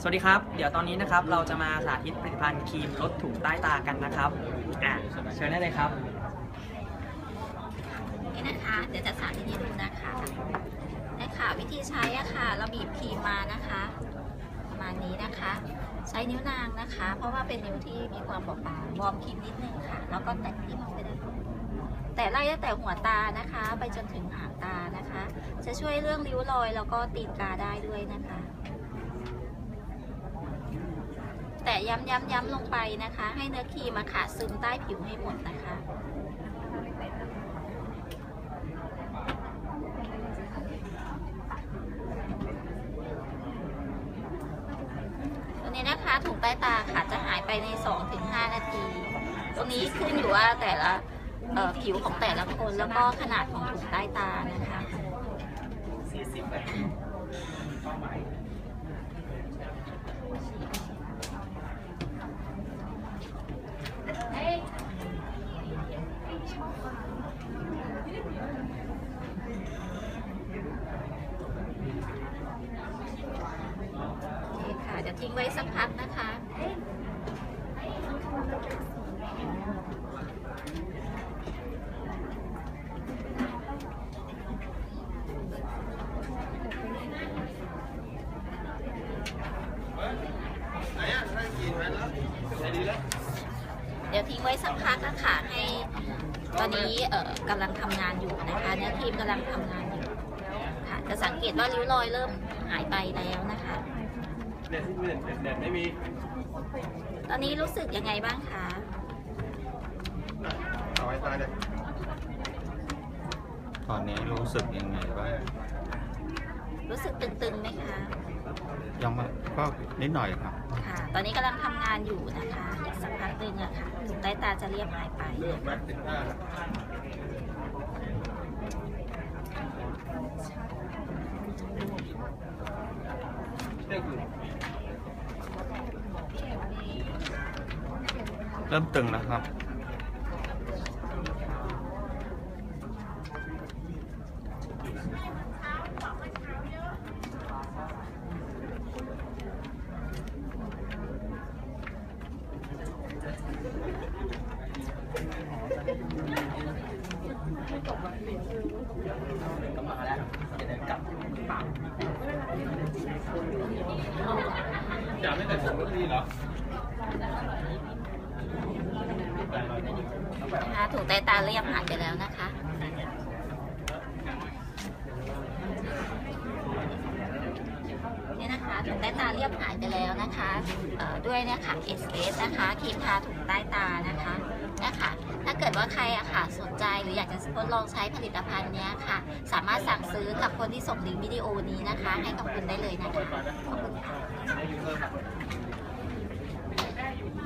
สวัสดีครับ เดี๋ยวตอนนี้นะครับเราจะมาสาธิตผลิตภัณฑ์ครีมลดถุงใต้ตากันนะครับอะเชิญได้เลยครับ นี่นะคะ เดี๋ยวจะสาธิตให้ดูนะคะได้ค่ะวิธีใช้อะค่ะ เราบีบครีมมานะคะประมาณนี้นะคะ ใช้นิ้วนางนะคะ เพราะว่าเป็นนิ้วที่มีความบอบบางวอร์มครีมนิดนึงค่ะ แล้วก็แตะที่มันไปได้แต่ไล่ตั้งแต่หัวตานะคะ ไปจนถึงหางตานะคะ จะช่วยเรื่องริ้วรอยแล้วก็ตีนกาได้ด้วยนะคะ แต่ย้ำย้ำย้ำลงไปนะคะ ให้เนื้อครีมมาขาดซึมใต้ผิวให้หมดนะคะตัวนี้นะคะถุงใต้ตาค่ะจะหายไปใน 2-5 นาที ตรงนี้ขึ้นอยู่ว่าแต่ละผิวของแต่ละคนแล้วก็ขนาดของถุงใต้ตานะคะ โอเคค่ะ เดี๋ยว ทิ้งไว้สักพักนะคะ เดี๋ยวทิ้งไว้สักพักนะคะให้ตอนนี้เอ่อกำลังทำงานอยู่นะคะเนื้อครีมกำลังทำงานอยู่ค่ะจะสังเกตว่าริ้วรอยเริ่มหายไปแล้วนะคะ เด็ดเด็ดเด็ดไม่มีตอนนี้รู้สึกยังไงบ้างคะเอาไว้ตายเลยตอนนี้รู้สึกยังไงบ้างรู้สึกตึงๆไหมคะยังไม่ก็นิดหน่อยครับ ค่ะ ตอนนี้กำลังทำงานอยู่นะคะ อีกสักพักหนึ่งอะค่ะถุงใต้ตาจะเรียบหายไป เลือกแม็กติดหน้าเรียกคือ เริ่มตึงแล้วครับก็มาแล้วเดี๋ยวเดินกลับปาอยากไม่แต่ผมก็ดีเหรอ นะคะถุงใต้ตาเรียบหายไปแล้วนะคะนี่นะคะถุงใต้ตาเรียบหายไปแล้วนะคะด้วยเนี่ยค่ะ SS นะคะครีมทาถุงใต้ตานะคะนะคะถ้าเกิดว่าใครอะค่ะสนใจหรืออยากจะทดลองใช้ผลิตภัณฑ์เนี้ยค่ะ สามารถสั่งซื้อกับคนที่ส่งลิงก์วิดีโอนี้นะคะ ให้กับคุณได้เลยนะคะขอบคุณค่ะ